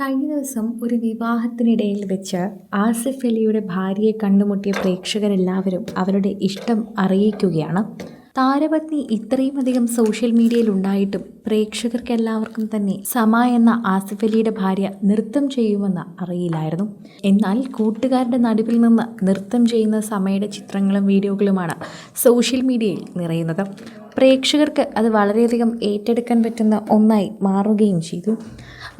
കഴിഞ്ഞ ദിവസം ഒരു വിവാഹത്തിനിടയിൽ വെച്ച് ആസിഫ് അലിയുടെ ഭാര്യയെ കണ്ടുമുട്ടിയ പ്രേക്ഷകരെല്ലാവരും അവരുടെ ഇഷ്ടം അറിയിക്കുകയാണ്. താരപത്നി ഇത്രയും അധികം സോഷ്യൽ മീഡിയയിൽ ഉണ്ടായിട്ടും പ്രേക്ഷകർക്കെല്ലാവർക്കും തന്നെ സമ എന്ന ആസിഫ് അലിയുടെ ഭാര്യ നൃത്തം ചെയ്യുമെന്ന് അറിയില്ലായിരുന്നു. എന്നാൽ കൂട്ടുകാരുടെ നടുവിൽ നിന്ന് നൃത്തം ചെയ്യുന്ന സമയുടെ ചിത്രങ്ങളും വീഡിയോകളുമാണ് സോഷ്യൽ മീഡിയയിൽ നിറയുന്നത്. പ്രേക്ഷകർക്ക് അത് വളരെയധികം ഏറ്റെടുക്കാൻ പറ്റുന്ന ഒന്നായി മാറുകയും ചെയ്തു.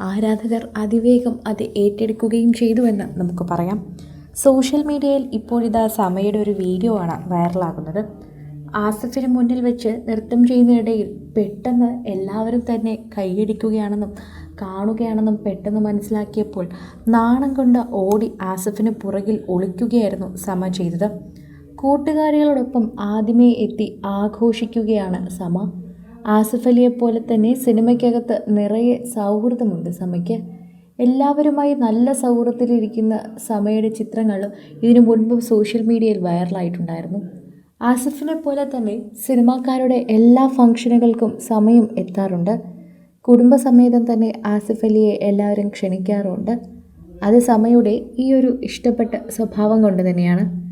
ആരാധകർ അതിവേഗം അത് ഏറ്റെടുക്കുകയും ചെയ്തുവെന്ന് നമുക്ക് പറയാം. സോഷ്യൽ മീഡിയയിൽ ഇപ്പോഴിതാ സമയുടെ ഒരു വീഡിയോ ആണ് വൈറലാകുന്നത്. ആസഫിന് മുന്നിൽ വെച്ച് നൃത്തം ചെയ്യുന്നതിനിടയിൽ പെട്ടെന്ന് എല്ലാവരും തന്നെ കൈയടിക്കുകയാണെന്നും കാണുകയാണെന്നും പെട്ടെന്ന് മനസ്സിലാക്കിയപ്പോൾ നാണം കൊണ്ട് ഓടി ആസഫിന് പുറകിൽ ഒളിക്കുകയായിരുന്നു സമ ചെയ്തത്. കൂട്ടുകാരികളോടൊപ്പം ആദ്യമേ എത്തി ആഘോഷിക്കുകയാണ് സമ. ആസിഫ് പോലെ തന്നെ സിനിമയ്ക്കകത്ത് നിറയെ സൗഹൃദമുണ്ട് സമയ്ക്ക് എല്ലാവരുമായി നല്ല സൗഹൃദത്തിലിരിക്കുന്ന സമയുടെ ചിത്രങ്ങൾ ഇതിനു മുൻപ് സോഷ്യൽ മീഡിയയിൽ വൈറലായിട്ടുണ്ടായിരുന്നു. ആസിഫിനെ പോലെ തന്നെ സിനിമാക്കാരുടെ എല്ലാ ഫംഗ്ഷനുകൾക്കും സമയം എത്താറുണ്ട്. കുടുംബസമേതം തന്നെ ആസിഫ് അലിയെ എല്ലാവരും ക്ഷണിക്കാറുണ്ട്. അത് സമയുടെ ഈ ഒരു ഇഷ്ടപ്പെട്ട സ്വഭാവം കൊണ്ട് തന്നെയാണ്.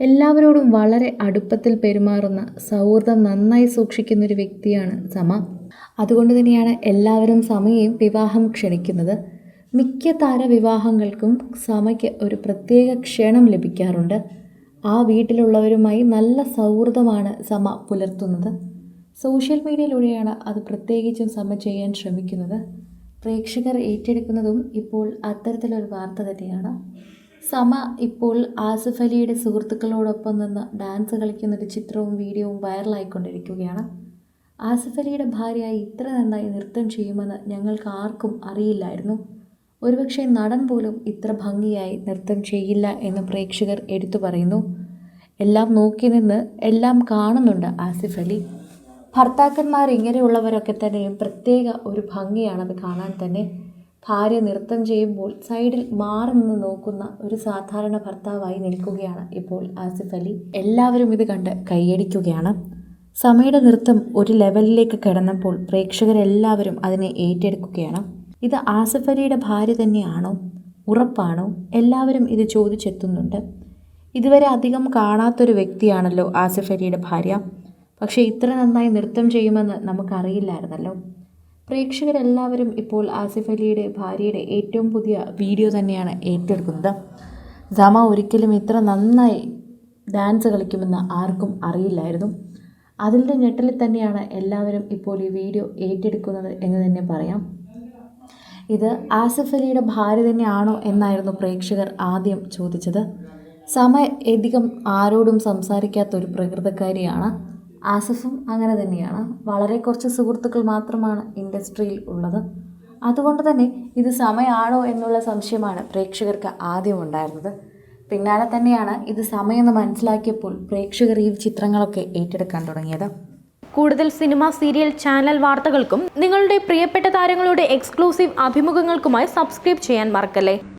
എല്ലാവരോടും വളരെ അടുപ്പത്തിൽ പെരുമാറുന്ന സൗഹൃദം നന്നായി സൂക്ഷിക്കുന്ന ഒരു വ്യക്തിയാണ് സമ. അതുകൊണ്ട് തന്നെയാണ് എല്ലാവരും സമയെയും വിവാഹം ക്ഷണിക്കുന്നത്. മിക്ക താരവിവാഹങ്ങൾക്കും സമയ്ക്ക് ഒരു പ്രത്യേക ക്ഷണം ലഭിക്കാറുണ്ട്. ആ വീട്ടിലുള്ളവരുമായി നല്ല സൗഹൃദമാണ് സമ പുലർത്തുന്നത്. സോഷ്യൽ മീഡിയയിലൂടെയാണ് അത് പ്രത്യേകിച്ചും സമ ചെയ്യാൻ ശ്രമിക്കുന്നത്. പ്രേക്ഷകർ ഏറ്റെടുക്കുന്നതും ഇപ്പോൾ അത്തരത്തിലൊരു വാർത്ത തന്നെയാണ്. സമ ഇപ്പോൾ ആസിഫ് അലിയുടെ സുഹൃത്തുക്കളോടൊപ്പം നിന്ന് ഡാൻസ് കളിക്കുന്ന ഒരു ചിത്രവും വീഡിയോവും വൈറലായിക്കൊണ്ടിരിക്കുകയാണ്. ആസിഫ് അലിയുടെ ഭാര്യ ഇത്ര നന്നായി നൃത്തം ചെയ്യുമെന്ന് ഞങ്ങൾക്ക് ആർക്കും അറിയില്ലായിരുന്നു. ഒരുപക്ഷെ നടൻ പോലും ഇത്ര ഭംഗിയായി നൃത്തം ചെയ്യില്ല എന്ന് പ്രേക്ഷകർ എടുത്തു പറയുന്നു. എല്ലാം നോക്കി നിന്ന് എല്ലാം കാണുന്നുണ്ട് ആസിഫ് അലി. ഭർത്താക്കന്മാർ ഇങ്ങനെയുള്ളവരൊക്കെ തന്നെയും പ്രത്യേക ഒരു ഭംഗിയാണത് കാണാൻ തന്നെ. ഭാര്യ നൃത്തം ചെയ്യുമ്പോൾ സൈഡിൽ മാറി നിന്ന് നോക്കുന്ന ഒരു സാധാരണ ഭർത്താവായി നിൽക്കുകയാണ് ഇപ്പോൾ ആസിഫ് അലി. എല്ലാവരും ഇത് കണ്ട് കൈയടിക്കുകയാണ്. സമയുടെ നൃത്തം ഒരു ലെവലിലേക്ക് കടന്നപ്പോൾ പ്രേക്ഷകരെല്ലാവരും അതിനെ ഏറ്റെടുക്കുകയാണ്. ഇത് ആസിഫ് അലിയുടെ ഭാര്യ തന്നെയാണോ? ഉറപ്പാണോ? എല്ലാവരും ഇത് ചോദിച്ചെത്തുന്നുണ്ട്. ഇതുവരെ അധികം കാണാത്തൊരു വ്യക്തിയാണല്ലോ ആസിഫ് അലിയുടെ ഭാര്യ. പക്ഷേ ഇത്ര നന്നായി നൃത്തം ചെയ്യുമെന്ന് നമുക്കറിയില്ലായിരുന്നല്ലോ. പ്രേക്ഷകരെല്ലാവരും ഇപ്പോൾ ആസിഫ് അലിയുടെ ഭാര്യയുടെ ഏറ്റവും പുതിയ വീഡിയോ തന്നെയാണ് ഏറ്റെടുക്കുന്നത്. ജമ ഒരിക്കലും ഇത്ര നന്നായി ഡാൻസ് കളിക്കുമെന്ന് ആർക്കും അറിയില്ലായിരുന്നു. അതിന്റെ ഞെട്ടലിൽ തന്നെയാണ് എല്ലാവരും ഇപ്പോൾ ഈ വീഡിയോ ഏറ്റെടുക്കുന്നത് എന്ന് തന്നെ പറയാം. ഇത് ആസിഫ് അലിയുടെ ഭാര്യ തന്നെയാണോ എന്നായിരുന്നു പ്രേക്ഷകർ ആദ്യം ചോദിച്ചത്. സമ അധികം ആരോടും സംസാരിക്കാത്ത ഒരു പ്രകൃതക്കാരിയാണ് ആസിഫും അങ്ങനെ തന്നെയാണ്. വളരെ കുറച്ച് സുഹൃത്തുക്കൾ മാത്രമാണ് ഇൻഡസ്ട്രിയിൽ ഉള്ളത്. അതുകൊണ്ട് തന്നെ ഇത് സമയമാണോ എന്നുള്ള സംശയമാണ് പ്രേക്ഷകർക്ക് ആദ്യം ഉണ്ടായിരുന്നത്. പിന്നാലെ തന്നെയാണ് ഇത് സമയമെന്ന് മനസ്സിലാക്കിയപ്പോൾ പ്രേക്ഷകർ ഈ ചിത്രങ്ങളൊക്കെ ഏറ്റെടുക്കാൻ തുടങ്ങിയത്. കൂടുതൽ സിനിമ സീരിയൽ ചാനൽ വാർത്തകൾക്കും നിങ്ങളുടെ പ്രിയപ്പെട്ട താരങ്ങളുടെ എക്സ്ക്ലൂസീവ് അഭിമുഖങ്ങൾക്കുമായി സബ്സ്ക്രൈബ് ചെയ്യാൻ മറക്കല്ലേ?